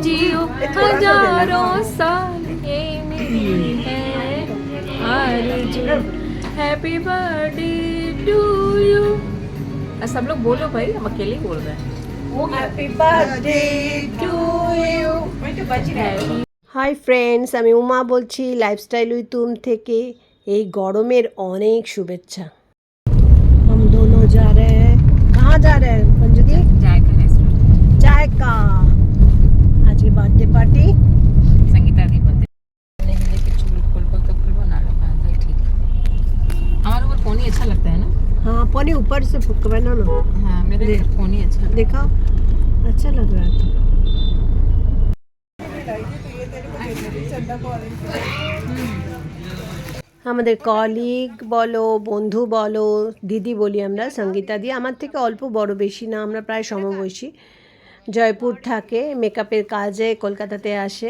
जियो हजारों साल ये मेरी है आरज़ू हैप्पी बर्थडे टू यू सब लोग बोलो भाई हम अकेले ही बोल रहे हैं happy birthday to you Happy hi friends আমি উমা বলছি লাইফস্টাইল উইথ তুম থেকে এই গরমের অনেক শুভেচ্ছা हम दोनों जा रहे हैं कहाँ जा रहे हैं मंजू दी जायका रेस्टोरेंट चाय का आज की बर्थडे पार्टी संगीता दी बर्थडे लेके चूल खुलबो तो खुलबो ना लो बांधल ठीक हमारे ऊपर फोन ही अच्छा लगता है ना हाँ पनी ऊपर से फुक बना ना हाँ मेरे दे- फोन ही अच्छा लगता देखा अच्छा लग रहा था আমাদের কলিগ বলো বন্ধু বলো দিদি বলি আমরা সঙ্গীতা দি আমার থেকে অল্প বড় বেশি না আমরা প্রায় সমবয়সী জয়পুর থাকে মেকআপের কাজে কলকাতাতে আসে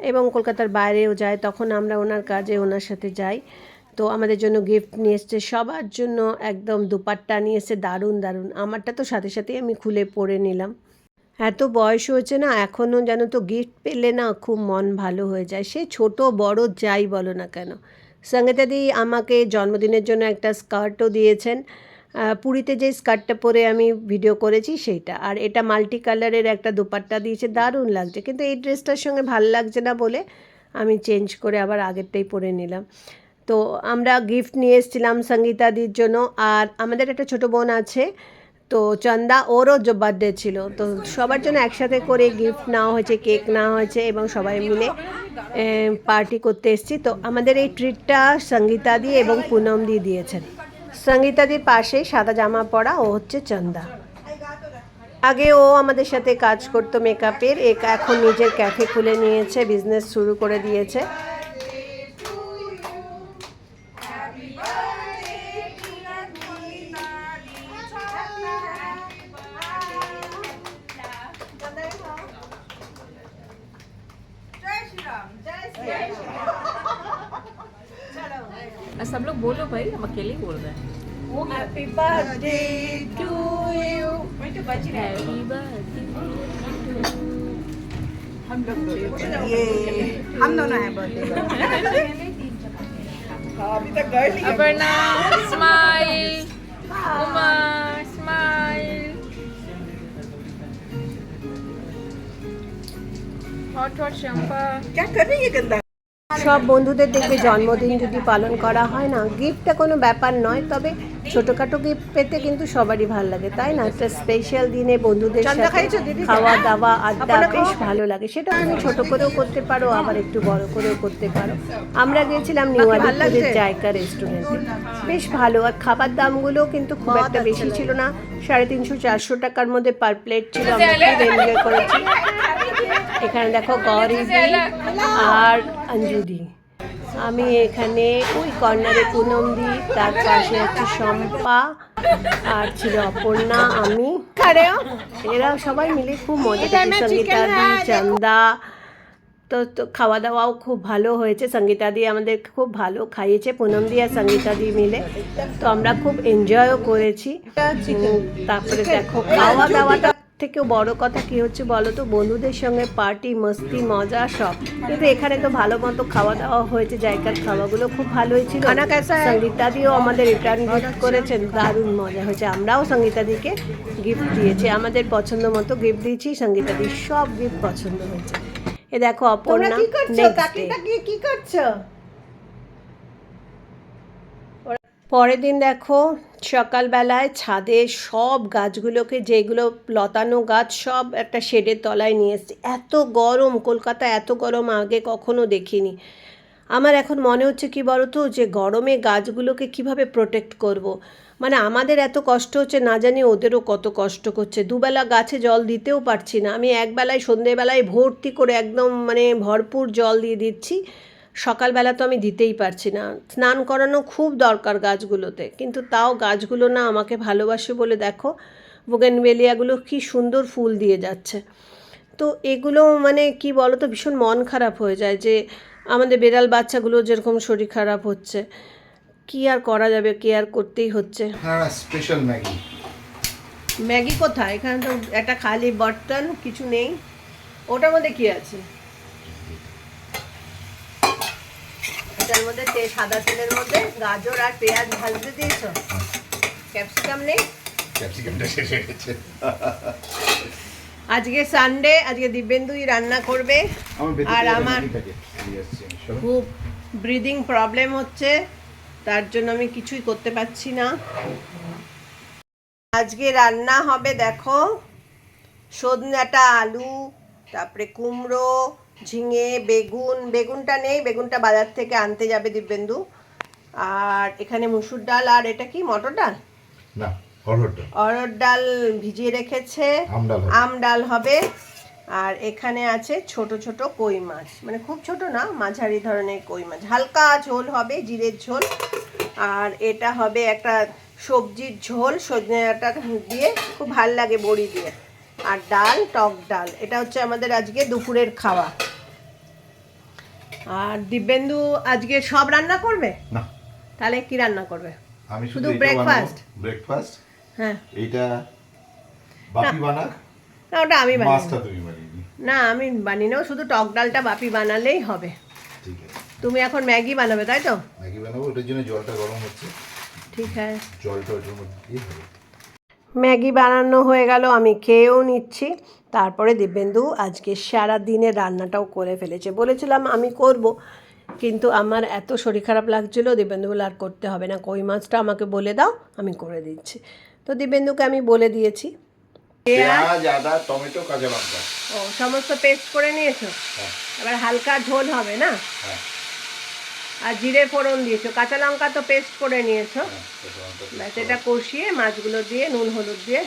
এবং কলকাতার বাইরেও যায়, তখন আমরা ওনার কাজে ওনার সাথে যাই। তো আমাদের জন্য গিফট নিয়ে এসছে, সবার জন্য একদম দুপাট্টা নিয়ে এসছে, দারুণ দারুণ। আমারটা তো সাথে সাথেই আমি খুলে পরে নিলাম। এত বয়স হয়েছে না এখনও যেন তো গিফট পেলে না খুব মন ভালো হয়ে যায়। সে ছোট, বড়, যাই বলো না কেন। সঙ্গীতাদি আমাকে জন্মদিনের জন্য একটা স্কার্টও দিয়েছেন। পুরীতে যে স্কার্টটা পরে আমি ভিডিও করেছি সেইটা। আর এটা মাল্টি কালারের একটা দুপাট্টা দিয়েছে, দারুণ লাগছে। কিন্তু এই ড্রেসটার সঙ্গে ভালো লাগছে না বলে আমি চেঞ্জ করে আবার আগেরটাই পরে নিলাম। তো আমরা গিফট নিয়ে এসেছিলাম সঙ্গীতাদির জন্য। আর আমাদের একটা ছোট বোন আছে, তো চন্দা, ওরও বার্থডে ছিল। তো সবার জন্য একসাথে করে গিফট নেওয়া হয়েছে কেক নেওয়া হয়েছে এবং সবাই মিলে পার্টি করতে এসেছি। তো আমাদের এই ট্রিটটা সঙ্গীতাদি এবং পুনম দি দিয়েছেন। সঙ্গীতাদির পাশে সাদা জামা পরা ও হচ্ছে চন্দা। আগে ও আমাদের সাথে কাজ করতো মেকআপের এখন নিজের ক্যাফে খুলে নিয়েছে বিজনেস শুরু করে দিয়েছে। सब लोग बोलो भाई हम अकेले ही बोल रहे हैं। Happy birthday to you happy birthday ये हम दोनों हैं बर्थडे अभी तक गए नहीं Aparna smile Uma smile hot hot Shampa क्या कर रही है गंदा? সব বন্ধুদের দেখবে জন্মদিন যদি পালন করা হয় না গিফটটা কোনো ব্যাপার নয় তবে ছোটোখাটো গিফট পেতে কিন্তু সবারই ভালো লাগে তাই না? একটা স্পেশাল দিনে বন্ধুদের সাথে খাওয়া দাওয়া আড্ডা বেশ ভালো লাগে। সেটা তুমি ছোট করেও করতে পারো আবার একটু বড় করেও করতে পারো। আমরা গিয়েছিলাম নিউ আলিপুরের জায়গা রেস্টুরেন্টে বেশ ভালো আর খাবার দামগুলো কিন্তু খুব একটা বেশি ছিল না। সাড়ে তিনশো চারশো টাকার মধ্যে পার প্লেট ছিল আমরা খুব এনজয় করেছি। এখানে দেখো গৌরী আর অঞ্জুদি। আমি এখানে ওই কর্নারে পুনম দি তার পাশে আছে শম্পা আর ছিল অপর্ণা আমি। এরা সবাই মিলে খুব মজা করছে সঙ্গীতাদি চন্দা। তো তো খাওয়া দাওয়াও খুব ভালো হয়েছে। সঙ্গীতাদি আমাদের খুব ভালো খাইয়েছে পুনম দি আর সঙ্গীতাদি মিলে। তো আমরা খুব এনজয়ও করেছি। তারপরে দেখো খাওয়া দাওয়াটা থেকেও বড় কথা কি হচ্ছে বলো তো? বন্ধুদের সঙ্গে পার্টি মস্তি মজা সব। কিন্তু এখানে তো ভালো মতো খাওয়া দাওয়া হয়েছে জায়গার খাওয়াগুলো খুব ভালো হয়েছিল সঙ্গীতাদিও আমাদের রিটার্ন গিফট করেছেন দারুণ মজা হয়েছে। আমরাও সঙ্গীতাদিকে গিফট দিয়েছি। আমাদের পছন্দ মতো গিফট দিয়েছি সঙ্গীতাদির সব গিফট পছন্দ হয়েছে। এ দেখো অপর্ণা next day। কি করছ? পরের দিন দেখো, সকালবেলায় ছাদে সব গাছগুলোকে, যেগুলো লতানো গাছ, সব একটা শেডের তলায় নিয়ে এসেছি। এত গরম, কলকাতা এত গরম আগে কখনো দেখিনি। আমার এখন মনে হচ্ছে কি বলো তো যে গরমে গাছগুলোকে কীভাবে প্রোটেক্ট করব। মানে আমাদের এত কষ্ট হচ্ছে, না জানি ওদেরও কত কষ্ট করছে। দুবেলা গাছে জল দিতেও পারছি না। আমি একবেলায়, সন্ধেবেলায় ভর্তি করে একদম মানে ভরপুর জল দিয়ে দিচ্ছি। সকালবেলা তো আমি দিতেই পারছি না। স্নান করানো খুব দরকার গাছগুলোতে কিন্তু তাও গাছগুলো না আমাকে ভালোবাসে বলে দেখো বোগেনভেলিয়াগুলো কি সুন্দর ফুল দিয়ে যাচ্ছে। তো এগুলো মানে কি বলো তো ভীষণ মন খারাপ হয়ে যায় যে আমাদের বেড়াল বাচ্চাগুলো যেরকম শরীর খারাপ হচ্ছে কি আর করা যাবে কেয়ার করতেই হচ্ছে। স্পেশাল ম্যাগি ম্যাগি কোথায়? এখানে তো একটা খালি বর্তন কিছু নেই। ওটার মধ্যে কি আছে? এটার মধ্যে তে সাদা তেলের মধ্যে গাজর আর পেঁয়াজ ভাজতে দিয়েছ? ক্যাপসিকাম নেই? ক্যাপসিকামটা শেষ হয়ে গেছে। আজকে সানডে আজকে দিব্যেন্দুই রান্না করবে। আর আমার। খুব ব্রিদিং প্রবলেম হচ্ছে তার জন্য আমি কিছুই করতে পারছি না। আজকে রান্না হবে দেখো সজনাটা আলু তারপরে কুমড়ো ঝিঙে বেগুন বেগুনটা নেই বেগুনটা বাজার থেকে আনতে যাবে দিব্যেন্দু। আর এখানে মুসুর ডাল আর এটা কি মটর ডাল? না অরহর ডাল। ভিজিয়ে রেখেছে। আম ডাল হবে। আম ডাল হবে। আর এখানে আছে ছোট ছোট কই মাছ। মানে খুব ছোট না মাঝারি ধরনের কই মাছ। হালকা ঝোল হবে জিরের ঝোল। আর এটা হবে একটা সবজির ঝোল সজনে ডাঁটা দিয়ে। খুব ভালো লাগে বড়ি দিয়ে। আর ডাল টক ডাল। এটা হচ্ছে আমাদের আজকে দুপুরের খাওয়া। আর দিব্যেন্দু আজকে সব রান্না করবে? না। তাহলে কি রান্না করবে? আমি শুধু breakfast? ব্রেকফাস্ট হ্যাঁ। এইটা বাপি বানাক? না ওটা আমি বানিয়ে মাছটা তুমি বানিয়ে না আমি বানিয়ে নেব শুধু টক ডালটা বাপি বানালেই হবে। ঠিক আছে। তুমি এখন ম্যাগি বানাবে তাই তো? ম্যাগি বানাবো ওটার জন্য জলটা গরম হচ্ছে। ঠিক আছে। জলটা ওটার মধ্যে দিয়ে হবে। ম্যাগি বানানো হয়ে গেল আমি খেয়েও নিচ্ছি। তারপরে দিব্যেন্দু আজকে সারা দিনের রান্নাটাও করে ফেলেছে। বলেছিলাম আমি করব কিন্তু আমার এত শরীর খারাপ লাগছিল দিব্যেন্দু বলে আর করতে হবে না কই মাছটা আমাকে বলে দাও আমি করে দিচ্ছি। তো দিব্যেন্দুকে আমি বলে দিয়েছি। পেঁয়াজ পেঁয়াজ আদা টমেটো কাঁচা লঙ্কা। ও সমস্ত পেস্ট করে নিয়েছো? হ্যাঁ। এবার হালকা ঝোল হবে না? হ্যাঁ। আর জিরে ফোড়ন দিয়েছ। কাঁচা লঙ্কা তো পেস্ট করে নিয়েছো। হ্যাঁ, ব্যাস এটা কষিয়ে মাছগুলো দিয়ে নুন হলুদ দিয়ে।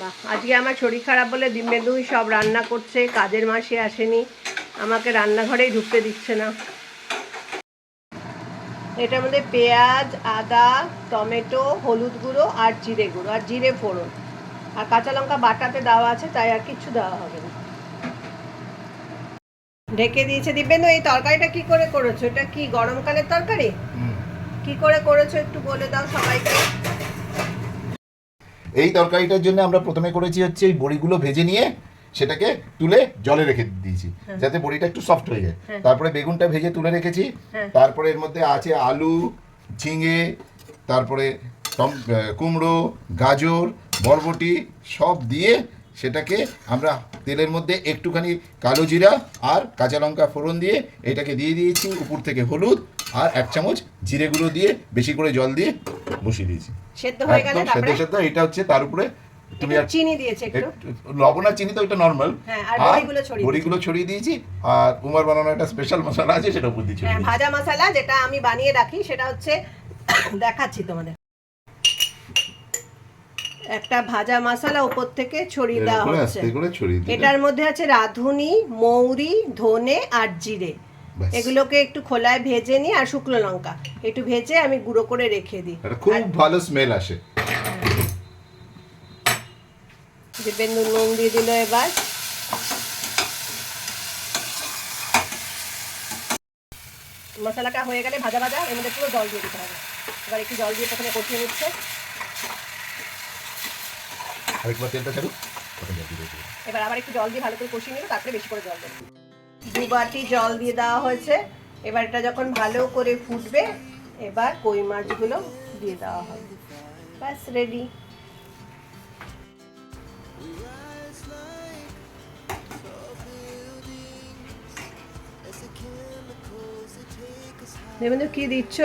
বাহ আজকে আমার শরীর খারাপ বলে দিম্বেদুই সব রান্না করছে কাজের মাসে আসেনি। আমাকে রান্নাঘরেই ঢুকতে দিচ্ছে না। এটার মধ্যে পেঁয়াজ আদা টমেটো হলুদ গুঁড়ো আর জিরে গুঁড়ো আর জিরে ফোড়ন। আর কাঁচা লঙ্কা বাটাতে দেওয়া আছে তাই আর কিচ্ছু দেওয়া হবে না। ঢেকে দিয়েছে। দিব্যেন্দু এই তরকারিটা কি করে করেছ? এটা কি গরমকালের তরকারি? কি করে করেছ একটু বলে দাও সবাইকে। এই তরকারিটার জন্য আমরা প্রথমে করেছি হচ্ছে এই বড়িগুলো ভেজে নিয়ে সেটাকে তুলে জলে রেখে দিয়েছি যাতে বড়িটা একটু সফট হয়ে যায়। হ্যাঁ। তারপরে বেগুনটা ভেজে তুলে রেখেছি। হ্যাঁ। তারপরে এর মধ্যে আছে আলু ঝিঙে তারপরে কুমড়ো গাজর বরবটি সব দিয়ে সেটাকে আমরা তেলের মধ্যে একটুখানি কালো জিরা আর কাঁচা লঙ্কা ফোড়ন দিয়ে এটাকে দিয়ে দিয়েছি উপর থেকে হলুদ আর এক চামচ জিরে গুঁড়ো দিয়ে বেশি করে জল দিয়ে বসিয়ে দিয়েছি। একদম সেদ্ধ সেদ্ধ এটা হচ্ছে তার উপরে তুমি চিনি দিয়েছে লবণ আর চিনি তো ওটা নর্মাল হ্যাঁ, বড়িগুলো ছড়িয়ে দিয়েছি। আর উমার বানানো একটা স্পেশাল মশলা আছে সেটা উপর হ্যাঁ দিয়েছি। ভাজা মশলা যেটা আমি বানিয়ে রাখি সেটা হচ্ছে দেখাচ্ছি তোমাদের। একটা ভাজা মশলা উপর থেকে ছড়িয়ে দেওয়া হচ্ছে। এটার মধ্যে আছে রাঁধুনি মৌরি ধনে আর জিরে। এগুলোকে একটু খোলায় ভেজে নিই আর শুকনো লঙ্কা। একটু ভেজে আমি গুঁড়ো করে রেখে দিই। খুব ভালো স্মেল আসে। দিব্যেন্দু নুন দিয়ে দিল এবার। মশলাটা হয়ে গেলে ভাজা ভাজা এর মধ্যে পুরো জল দিয়ে দিতে হবে। এবার একটু জল দিয়ে প্রথমে কষিয়ে নিচ্ছে। আরেকবার তেলটা ছাড়ুক ওটা জল দিয়ে দিতে হবে। এবার আবার একটু জল দিয়ে ভালো করে কষিয়ে নিল তারপরে বেশি করে জল দেবো। দু বাটি জল দিয়ে দেওয়া হয়েছে। এবার এটা যখন ভালো করে ফুটবে এবার কই মাছগুলো দিয়ে দেওয়া হবে। ব্যাস রেডি দেবেন্দ্র কি দিচ্ছ?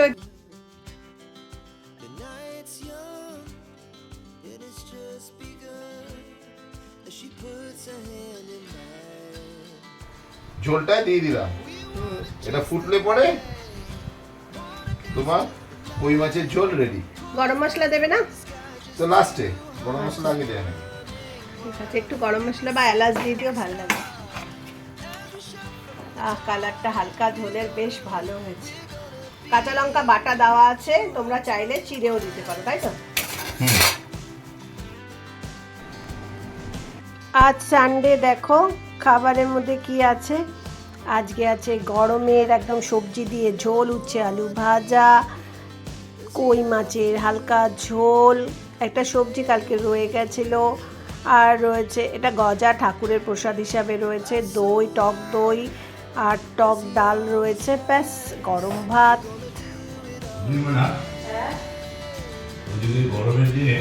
She puts her hand in mine. ঝোলটা দিয়ে দিলাম। এটা ফুটলে পরে তোমার কই মাছের ঝোল রেডি গরম মশলা দেবে না? তো লাস্টে গরম মশলা আগে দেয় আছে একটু গরম মশলা বা এলাচ দিয়ে দিও ভালো লাগে। আহ কালারটা হালকা ঝোলের বেশ ভালো হয়েছে। কাঁচা লঙ্কা বাটা দেওয়া আছে তোমরা চাইলে চিড়েও দিতে পারো তাই তো? আজ সানডে দেখো, খাবারের মধ্যে কি আছে? আজকে আছে গরমের একদম সবজি দিয়ে ঝোল, উচ্ছে আলু ভাজা, কই মাছের হালকা ঝোল, একটা সবজি কালকে রয়ে গেছিল। আর রয়েছে, এটা গজা ঠাকুরের প্রসাদ হিসাবে রয়েছে, দই, টক দই, আর টক ডাল রয়েছে, ব্যাস, গরম ভাত। ওদিকে গরমের দিনে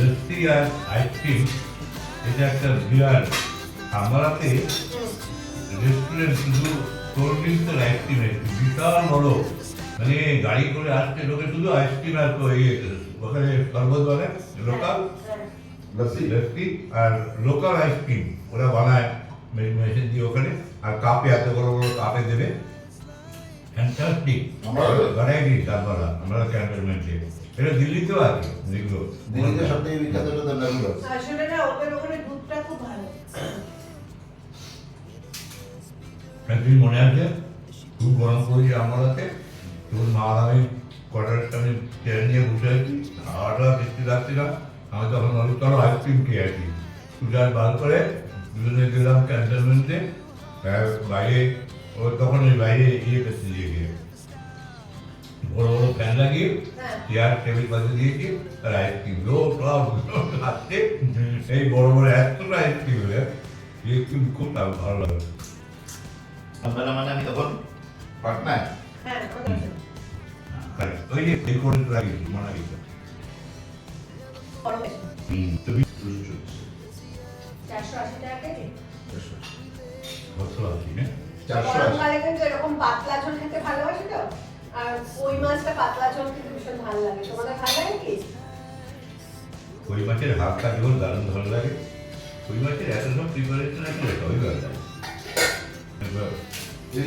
লস্যি আর আইসক্রিম এটা একটা বিরাট আমারাতে রেস্টুরেন্ট শুধু কোল্ড ড্রিঙ্কস আর আইসক্রিম বিশাল বড় মানে গাড়ি করে আসছে লোকে শুধু আইসক্রিম আর তো ইয়ে ওখানে শরবত বলে লোকাল লস্যি লস্যি আর লোকাল আইসক্রিম ওরা বানায় মেশিন দিয়ে ওখানে আর কাপে এত বড় বড় কাপে দেবে ফ্যান্টাস্টিক আমরা- ভ্যারাইটি চালবালা আমরা ক্যান্টনমেন্টে এটা দিল্লিতেও আছে যেগুলো দিল্লিতে সব থেকে বিখ্যাত হলো তো নাগুলো আসলে না ওদের ওখানে দুধটা খুব ভালো। একদিন মনে আছে? খুব গরম পড়েছে আমারাতে তোর মা আমি কটার সামনে ট্রেন নিয়ে বসে আছি। হাওয়াটা বৃষ্টি লাগছে না। আমি তখন অনেক চলো আইসক্রিম খেয়ে আছি সুজার বার করে দুজনে গেলাম ক্যান্টনমেন্টে বাইরে ও তখন ওই বাইরে ইয়ে করতে দিয়ে গিয়ে। বড় বড় ফ্যান লাগিয়ে চেয়ার টেবিল পাশে দিয়েছি আর আইসক্রিম লো খাচ্ছে। এই বড় বড় এতটা আইসক্রিম হলে আইসক্রিম খুব ভালো লাগে আপনারা মানে আমি তখন পাটনায়? হ্যাঁ Correct. ওই যে এই করে লাগিয়েছি মনে গেছে হুম তো চারশো আশি টাকা কেজি? না? চারশো আশি। এরকম পাতলা ঝোল খেতে ভালোবাসি তো। আর ওই মাছটা পাতলা ঝোল খেতে ভীষণ ভালো লাগে। তোমাদের ভালো লাগে কি? ওই মাছের হাতটা ঝোল দারুণ ভালো লাগে। ওই মাছের এত সব প্রিপারেশন ভালো লাগে। এবার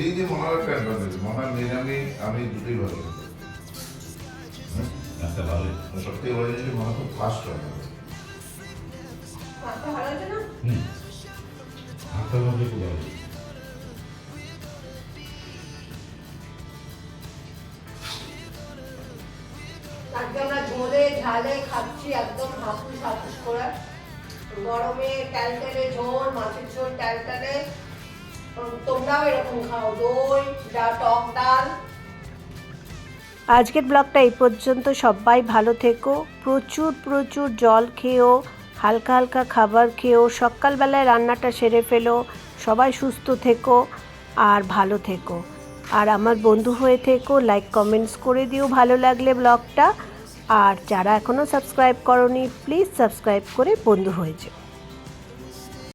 এই যে মনার ফ্যান বানাবে মনার নিরামি আমি দুটোই ভালো লাগে। একটা ভালো সব থেকে বড় মনে খুব ফাস্ট হয় ভালো আছে না? হুম। হাতটার মধ্যে খুব ভালো ঝালে একদম হাপুস হাপুস করে। গরমে ট্যালটেলে ঝোল, মাছের ঝোল ট্যালটেলে তোমরাও এরকম খাও, দই টক ডাল। আজকের ব্লগটা এই পর্যন্ত। সবাই ভালো থেকো, প্রচুর প্রচুর জল খেও, হালকা হালকা খাবার খেও, সকালবেলায় রান্নাটা সেরে ফেলো, সবাই সুস্থ থেকো আর ভালো থেকো। আর আমার বন্ধু হয়ে থেকো লাইক কমেন্টস করে দিও, ভালো লাগলে ব্লগটা। আর যারা এখনও সাবস্ক্রাইব করনি প্লিজ সাবস্ক্রাইব করে বন্ধু হয়ে যেও।